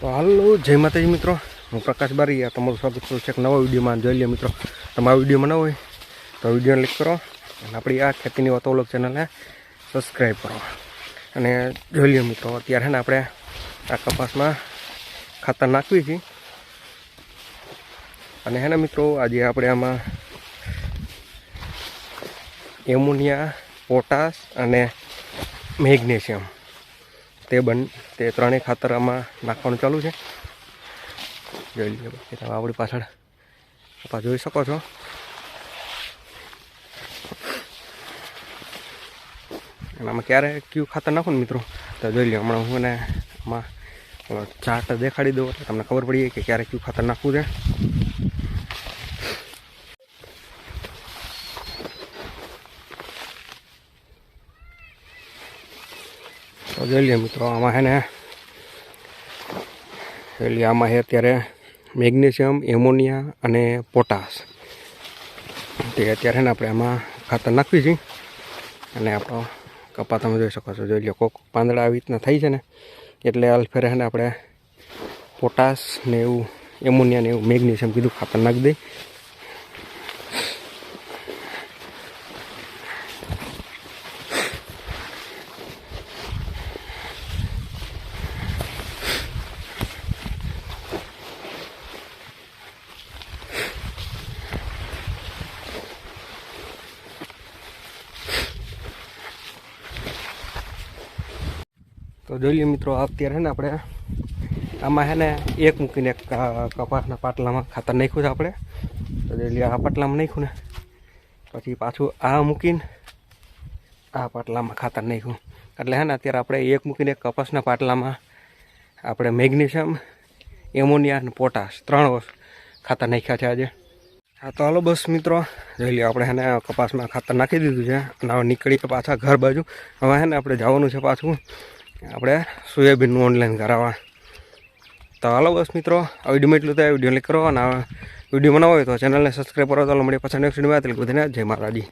તો હાલો, જય માતાજી મિત્રો. હું પ્રકાશ બારી આ તમારું સ્વાગત કરું છું એક નવા વિડીયોમાં. જોઈ લઈએ મિત્રો, તમારા વિડીયોમાં ન હોય તો વીડિયો ક્લિક કરો અને આપણી આ ખેતીની વાતો વ્લોગ ચેનલને સબસ્ક્રાઈબ કરો. અને જોઈ લઈએ મિત્રો, અત્યારે ને આપણે આ કપાસમાં ખાતર નાખવી છીએ અને હે ને મિત્રો, આજે આપણે આમાં એમોનિયા, પોટાશ અને મેગ્નેશિયમ તે બન, તે ત્રણેય ખાતર આમાં નાખવાનું ચાલુ છે. જોઈ લઈએ બાકી તમે આપણી પાછળ પપ્પા જોઈ શકો છો. એમાં ક્યારે કયું ખાતર નાખું ને મિત્રો? તો જોઈ લો હમણાં હું એને આમાં ચાર્ટ દેખાડી દઉં એટલે તમને ખબર પડી કે ક્યારે કયું ખાતર નાખવું છે. તો જોઈ લઈએ મિત્રો, આમાં છે ને એટલે આમાં છે અત્યારે મેગ્નેશિયમ, એમોનિયા અને પોટાશ. તે અત્યારે ને આપણે આમાં ખાતર નાખવી છીએ અને આપણો કપા તમે જોઈ શકો છો, જોઈ લો, કોક પાંદડા આવી રીતના થઈ છે ને, એટલે અલ્ફેરે છે ને આપણે પોટાશ ને એવું, એમોનિયા ને એવું મેગ્નેશિયમ કીધું, ખાતર નાખી દઈ તો જોઈ લઈએ મિત્રો, અત્યારે છે ને આપણે આમાં છે ને એક મૂકીને કપાસના પાટલામાં ખાતર નાખ્યું છે આપણે. તો જોઈ લઈએ આ પાટલામાં નાખ્યું ને. પછી પાછું આ મૂકીને આ પાટલામાં ખાતર નાખ્યું. એટલે હે ને અત્યારે આપણે એક મૂકીને કપાસના પાટલામાં આપણે મેગ્નેશિયમ, એમોનિયા અને પોટાશ ત્રણ ખાતર નાખ્યા છે આજે. હા, તો હાલો બસ મિત્રો, જોઈ લઈએ આપણે હેને કપાસમાં ખાતર નાખી દીધું છે. અને હવે નીકળી પાછા ઘર બાજુ. હવે હે ને આપણે જવાનું છે પાછું. આપણે સોયાબીનનું ઓનલાઈન કરાવવા. તો હાલો બસ મિત્રો, આ વિડીયોમાં એટલું તો વીડિયો લાઈક કરો અને વીડિયો બનાવો હોય તો ચેનલને સબસ્ક્રાઈબ કરો, તો મળીએ પાછા નેક્સ્ટ વિડીયોમાં. બધાને જય માતાજી.